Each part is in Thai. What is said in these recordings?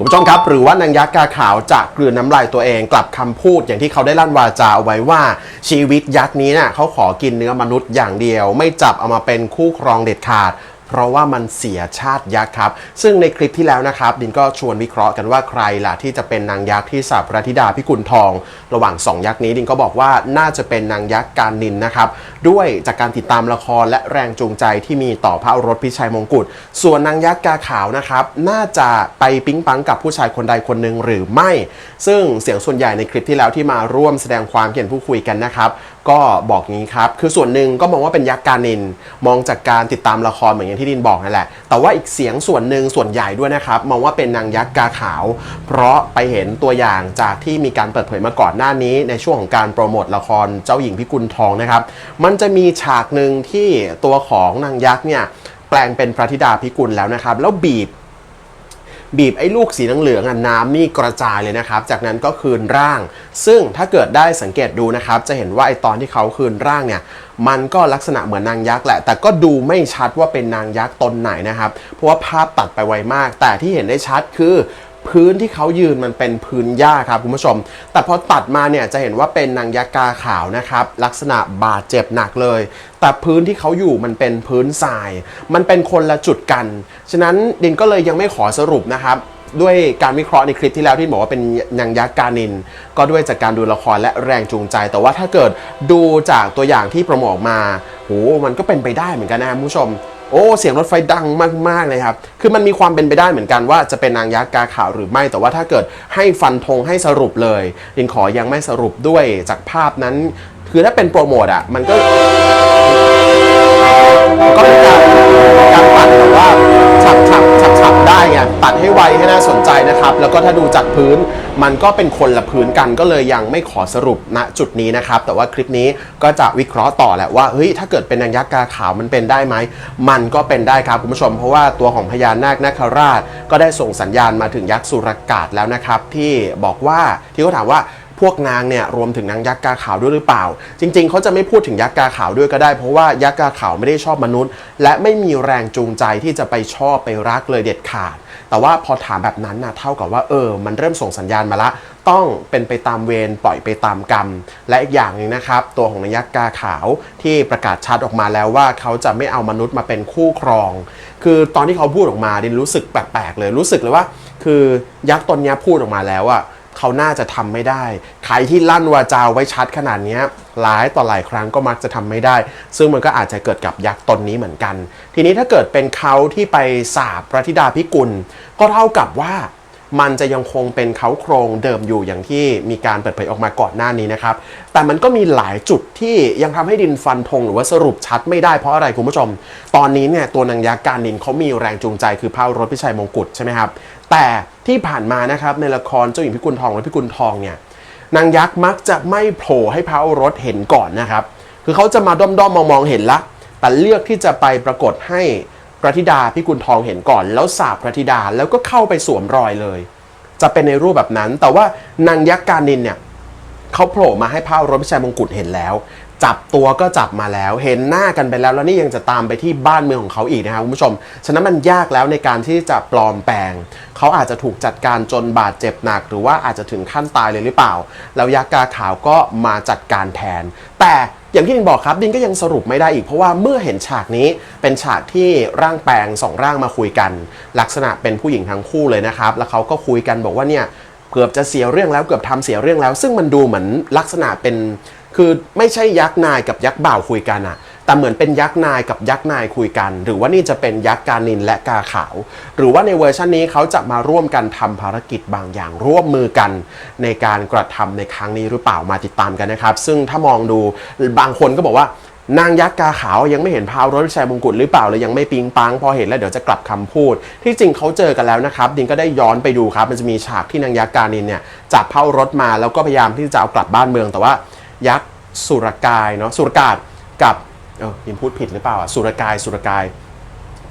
คุณผู้ชมครับ หรือว่านางยักษ์กาขาวจะกลืนน้ำลายตัวเองกลับคำพูดอย่างที่เขาได้ลั่นวาจาเอาไว้ว่าชีวิตยักษ์นี้เนี่ยเขาขอกินเนื้อมนุษย์อย่างเดียว ไม่จับเอามาเป็นคู่ครองเด็ดขาด เพราะว่ามันเสียชาติยักษ์ครับ ซึ่งในคลิปที่แล้วนะครับ ดินก็ชวนวิเคราะห์กันว่าใครล่ะที่จะเป็นนางยักษ์ที่สาพระธิดาพิกุลทอง ระหว่างสองยักษ์นี้ดินก็บอกว่าน่าจะเป็นนางยักษ์การนินนะครับ ด้วยจากการติดตามละครและแรงจูงใจที่มีต่อพระรสพิชัยมงกุฎส่วนนางยักษ์กาขาวนะครับ น่าจะไปปิ๊งปังกับผู้ชายคนใดคนหนึ่งหรือไม่ ซึ่งเสียงส่วนใหญ่ในคลิปที่แล้วที่มาร่วมแสดงความเห็นผู้คุยกันนะครับ ก็บอกงี้ครับ คือส่วนหนึ่งก็มองว่าเป็นยักษ์การนิน มองจากการติดตามละครเหมือนอย่างที่ดินบอกนั่นแหละ แต่ว่าอีกเสียงส่วนหนึ่งส่วนใหญ่ด้วยนะครับ มองว่าเป็นนางยักษ์กาขาว เพราะไปเห็นตัวอย่างจากที่มีการเปิดเผยมาก่อนหน้านี้ ในช่วงของการโปรโมทละครเจ้าหญิงพิกุลทองนะครับ มันจะมีฉากหนึ่งที่ตัวของนางยักษ์เนี่ยแปลงเป็นพระธิดาพิกุลแล้วนะครับ แล้วบีบ บีบไอ้ลูกสีเหลืองๆอะน้ำนี่กระจายเลยนะครับ จากนั้นก็คืนร่าง ซึ่งถ้าเกิดได้สังเกตดูนะครับ จะเห็นว่าไอ้ตอนที่เขาคืนร่างเนี่ยมันก็ลักษณะเหมือนนางยักษ์แหละ แต่ก็ดูไม่ชัดว่าเป็นนางยักษ์ตนไหนนะครับ เพราะว่าภาพตัดไปไวมาก แต่ที่เห็นได้ชัดคือ พื้นที่เขายืนมันเป็นพื้นหญ้าครับคุณผู้ชม แต่พอตัดมาเนี่ยจะเห็นว่าเป็นนางยักษ์กาขาวนะครับ ลักษณะบาดเจ็บหนักเลย แต่พื้นที่เขาอยู่มันเป็นพื้นทราย มันเป็นคนละจุดกัน ฉะนั้นดินก็เลยยังไม่ขอสรุปนะครับ ด้วยการวิเคราะห์ในคลิปที่แล้วที่บอกว่าเป็นนางยักษ์กานิน ก็ด้วยจากการดูละครและแรงจูงใจ แต่ว่าถ้าเกิดดูจากตัวอย่างที่โปรโมทออกมาโหมันก็เป็นไปได้เหมือนกันนะคุณผู้ชม โอ้เสียงรถไฟดังมากๆเลยครับ คือมันมีความเป็นไปได้เหมือนกันว่าจะเป็นนางยักษ์กาขาวหรือไม่ แต่ว่าถ้าเกิดให้ฟันธงให้สรุปเลยยินขอยังไม่สรุปด้วยจากภาพนั้น คือถ้าเป็นโปรโมทอะมันก็ก็เป็นการการตัดแบบว่าฉับฉับฉับฉับได้ไงตัดให้ไวให้น่าส นะครับแล้วก็ถ้าดูจากพื้นมันก็เป็นคนละพื้นกันก็เลยยังไม่ขอสรุปณจุดนี้นะครับ แต่ว่าคลิปนี้ก็จะวิเคราะห์ต่อแหละว่าเฮ้ยถ้าเกิดเป็นนางยักษ์กาขาวมันเป็นได้ไหมมันก็เป็นได้ครับคุณผู้ชม เพราะว่าตัวของพญานาคนาคราช ก็ได้ส่งสัญญาณมาถึงยักษ์สุรกาศแล้วนะครับที่บอกว่าที่เขาถามว่า พวกนางเนี่ยรวมถึงนางยักษ์กาขาวด้วยหรือเปล่า จริง ๆ เขาจะไม่พูดถึงยักษ์กาขาวด้วยก็ได้ เพราะว่ายักษ์กาขาวไม่ได้ชอบมนุษย์ และไม่มีแรงจูงใจที่จะไปชอบไปรักเลยเด็ดขาด แต่ว่าพอถามแบบนั้นนะเท่ากับว่าเออ มันเริ่มส่งสัญญาณมาละ ต้องเป็นไปตามเวรปล่อยไปตามกรรม และอีกอย่างหนึ่งนะครับ ตัวของนางยักษ์กาขาวที่ประกาศชัดออกมาแล้วว่าเขาจะไม่เอามนุษย์มาเป็นคู่ครอง คือตอนที่เขาพูดออกมาดินรู้สึกแปลกๆเลยรู้สึกเลยว่า คือยักษ์ตนนี้พูดออกมาแล้วอะ เขาน่าจะทำไม่ได้ ใครที่ลั่นวาจาไว้ชัดขนาดนี้หลายต่อหลายครั้งก็มักจะทำไม่ได้ ซึ่งมันก็อาจจะเกิดกับยักษ์ตนนี้เหมือนกัน ทีนี้ถ้าเกิดเป็นเขาที่ไปสาบพระธิดาพิกุล ก็เท่ากับว่า มันจะยังคงเป็นเขาโครงเดิมอยู่อย่างที่มีการเปิดเผยออกมาก่อนหน้านี้นะครับ แต่มันก็มีหลายจุดที่ยังทำให้ดินฟันธงหรือว่าสรุปชัดไม่ได้เพราะอะไรคุณผู้ชม ตอนนี้เนี่ยตัวนางยักษ์การดินเขามีแรงจูงใจคือพระโอรถพิชัยมงกุฎใช่ไหมครับ แต่ที่ผ่านมานะครับในละครเจ้าหญิงพิกุลทองและพิกุลทองเนี่ยนางยักษ์มักจะไม่โผล่ให้พระโอรสเห็นก่อนนะครับ คือเขาจะมาด้อมๆมองๆเห็นละ แต่เลือกที่จะไปปรากฏให้ พระธิดาพิกุลทองเห็นก่อน แล้วสาบพระธิดาแล้วก็เข้าไปสวมรอยเลย จะเป็นในรูปแบบนั้น แต่ว่านางยักษ์การนินเนี่ยเขาโผล่มาให้พระรถพิชัยมงกุฎเห็นแล้ว จับตัวก็จับมาแล้ว เห็นหน้ากันไปแล้วแล้วนี่ยังจะตามไปที่บ้านเมืองของเขาอีกนะครับคุณผู้ชม ฉะนั้นมันยากแล้วในการที่จะปลอมแปลง เขาอาจจะถูกจัดการจนบาดเจ็บหนัก หรือว่าอาจจะถึงขั้นตายเลยหรือเปล่า แล้วยักษ์กาขาวก็มาจัดการแทน แต่อย่างที่ดินบอกครับดินก็ยังสรุปไม่ได้อีกเพราะว่าเมื่อเห็นฉากนี้เป็นฉากที่ร่างแปลงสองร่างมาคุยกัน ลักษณะเป็นผู้หญิงทั้งคู่เลยนะครับ แล้วเขาก็คุยกันบอกว่าเนี่ยเกือบจะเสียเรื่องแล้วเกือบทำเสียเรื่องแล้ว ซึ่งมันดูเหมือนลักษณะเป็น คือไม่ใช่ยักษ์นายกับยักษ์บ่าวคุยกันอะแต่เหมือนเป็นยักษ์นายกับยักษ์นายคุยกัน หรือว่านี่จะเป็นยักษ์กานินและกาขาว หรือว่าในเวอร์ชันนี้เขาจะมาร่วมกันทำภารกิจบางอย่างร่วมมือกัน ในการกระทำในครั้งนี้หรือเปล่ามาติดตามกันนะครับ ซึ่งถ้ามองดูบางคนก็บอกว่านางยักษ์กาขาวยังไม่เห็นพาวรถชัยมงกุฎหรือเปล่าเลยยังไม่ปิงปังพอเห็นแล้วเดี๋ยวจะกลับคำพูด ที่จริงเขาเจอกันแล้วนะครับ ดินก็ได้ย้อนไปดูครับ มันจะมีฉากที่นางยักษ์กานินเนี่ยจับเผารถมาแล้วก็พยายามที่จะเอากลับบ้านเมืองแต่ว่า ยักษ์สุรกายเนาะสุรกาศกับเออยินพูดผิดหรือเปล่าอะสุรกายสุรกาย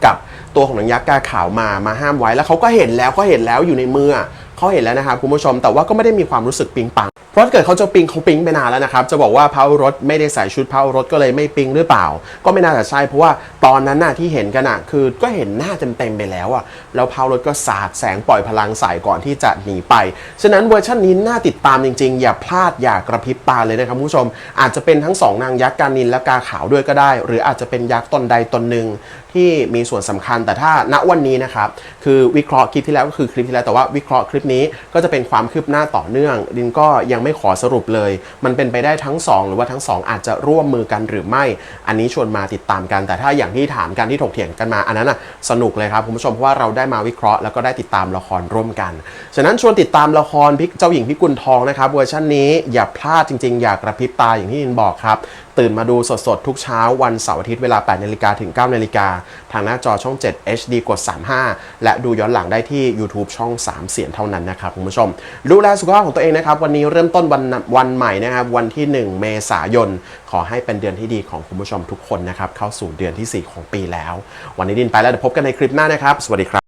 กับตัวของนางยักษ์กาขาวมามาห้ามไว้แล้วเขาก็เห็นแล้วก็เห็นแล้วอยู่ในมืออะ เขาเห็นแล้วนะครับคุณผู้ชมแต่ว่าก็ไม่ได้มีความรู้สึกปิงปังเพราะเกิดเขาจะปิงเขาปิงไปนานแล้วนะครับจะบอกว่าพาวรถไม่ได้ใส่ชุดพาวรถก็เลยไม่ปิงหรือเปล่า ก็ไม่น่าจะใช่เพราะว่าตอนนั้นน่ะที่เห็นกันน่ะคือก็เห็นหน้าเต็มๆไปแล้วอะแล้วพาวรถก็สาดแสงปล่อยพลังใส่ก่อนที่จะหนีไป ฉะนั้นเวอร์ชันนี้น่าติดตามจริงๆ อย่าพลาดอย่ากระพริบตาเลยนะครับคุณผู้ชม อาจจะเป็นทั้งสองนางยักษ์กานินและกาขาวด้วยก็ได้ หรืออาจจะเป็นยักษ์ตนใดตนหนึ่งที่มีส่วนสำคัญแต่ถ้าณวันนี้นะครับคือวิเคราะห์คลิปที่แล้วก็คือคลิปที่แล้วแต่ว่าวิเคราะห์คลิปนี้ก็จะเป็นความคืบหน้าต่อเนื่อง ดินก็ยังไม่ขอสรุปเลย มันเป็นไปได้ทั้งสองหรือว่าทั้งสองอาจจะร่วมมือกันหรือไม่ อันนี้ชวนมาติดตามกัน แต่ถ้าอย่างที่ถามกันที่ถกเถียงกันมาอันนั้นน่ะสนุกเลยครับคุณผู้ชมเพราะว่าเราได้มาวิเคราะห์แล้วก็ได้ติดตามละครร่วมกัน ฉะนั้นชวนติดตามละครพิกเจ้าหญิงพิกุลทองนะครับเวอร์ชันนี้อย่าพลาดจริงๆ อย่ากระพริบตาอย่างที่ดินบอกครับ ตื่นมาดูสดๆ ทุกเช้าวันเสาร์อาทิตย์เวลา 8นาฬิกาถึง 9นาฬิกาทางหน้าจอช่อง 7 HD กด 35 และดูย้อนหลังได้ที่ YouTube ช่อง 3 เสียงเท่านั้นนะครับคุณผู้ชม ดูแลสุขภาพของตัวเองนะครับ วันนี้เริ่มต้นวันวันใหม่นะครับ วันที่ 1 เมษายน ขอให้เป็นเดือนที่ดีของคุณผู้ชมทุกคนนะครับ เข้าสู่เดือนทีสี่4 ของปีแล้ว วันนี้ดินไปแล้วเดี๋ยวพบกันในคลิปหน้านะครับ สวัสดีครับ